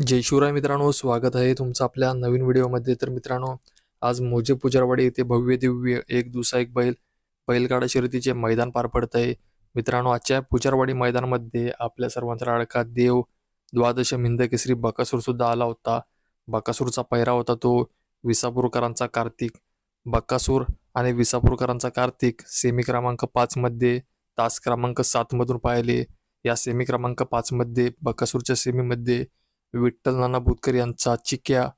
जय शिवराय मित्रांनो स्वागत आहे तुमचं आपल्या नवीन व्हिडिओमध्ये. तर मित्रांनो आज मोजे पुजारवाडी येथे भव्य दिव्य एक दुसरा एक बैल बैलगाडा शर्यतीचे मैदान पार पडत आहे मित्रांनो आजच्या पुजारवाडी मैदानामध्ये आपल्या सर्वांचा लाडका देव द्वादश मिंद केसरी बकासूर सुद्धा आला होता. बकासूरचा पहिरा होता तो विसापूरकरांचा कार्तिक. बकासूर आणि विसापूरकरांचा कार्तिक सेमी क्रमांक पाचमध्ये तास क्रमांक सातमधून पाहिले. या सेमी क्रमांक पाचमध्ये बकासूरच्या सेमीमध्ये विठ्ठल नाना बुतकर यांचा चिक्या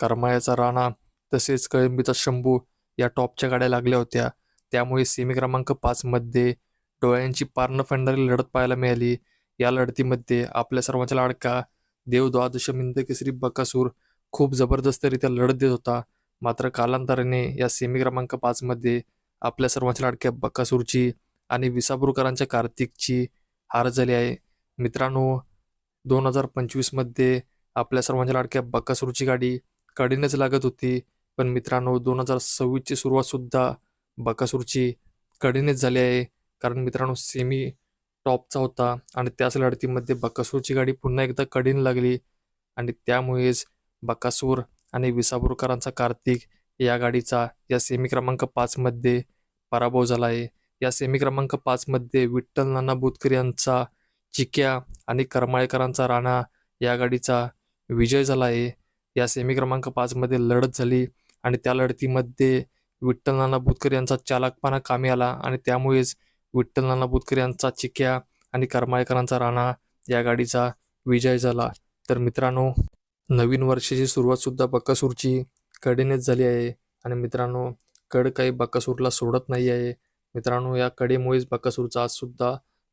करमायाचा राणा तसेच कळंबीचा शंभू या टॉपच्या गाड्या लागल्या होत्या. त्यामुळे सेमी क्रमांक पाचमध्ये डोळ्यांची पार न फेडणारी लढत पाहायला मिळाली. या लढतीमध्ये आपल्या सर्वांचा लाडका देव द्वादश मिंद केसरी बकासूर खूप जबरदस्तरित्या लढत देत होता. मात्र कालांतराने या सेमी क्रमांक पाचमध्ये आपल्या सर्वांच्या लाडक्या बकासूरची आणि विसापूरकरांच्या कार्तिकची हार झाली आहे. मित्रांनो दोन हजार पंचवीसमध्ये आपल्या सर्वांच्या लाडक्या बकासूरची गाडी कडीनेच लागत होती. पण मित्रांनो दोन हजार सव्वीसची सुरुवात सुद्धा बकासूरची कडीनेच झाली आहे. कारण मित्रांनो सेमी टॉपचा होता आणि त्याच लढतीमध्ये बकासूरची गाडी पुन्हा एकदा कडीन लागली. आणि त्यामुळेच बकासूर आणि विसापूरकरांचा कार्तिक या गाडीचा या सेमी क्रमांक पाचमध्ये पराभव झाला आहे. या सेमी क्रमांक पाचमध्ये विठ्ठल नाना बुतकर यांचा चिक्या आणि करमाळेकरांचा राणा या गाडीचा विजय झाला आहे या सेमी क्रमांक पाचमध्ये लढत झाली आणि त्या लढतीमध्ये विठ्ठल नाना बुतकर यांचा चालकपणा कामी आला आणि त्यामुळेच विठ्ठल नाना बुतकर यांचा चिक्या आणि करमाळेकरांचा राणा या गाडीचा विजय झाला. तर मित्रांनो नवीन वर्षाची सुरुवात सुद्धा कडेनेच झाली आहे आणि मित्रांनो कड काही बक्कसूरला सोडत नाही आहे मित्रांनो या कडेमुळेच बक्कसूरचा आजसुद्धा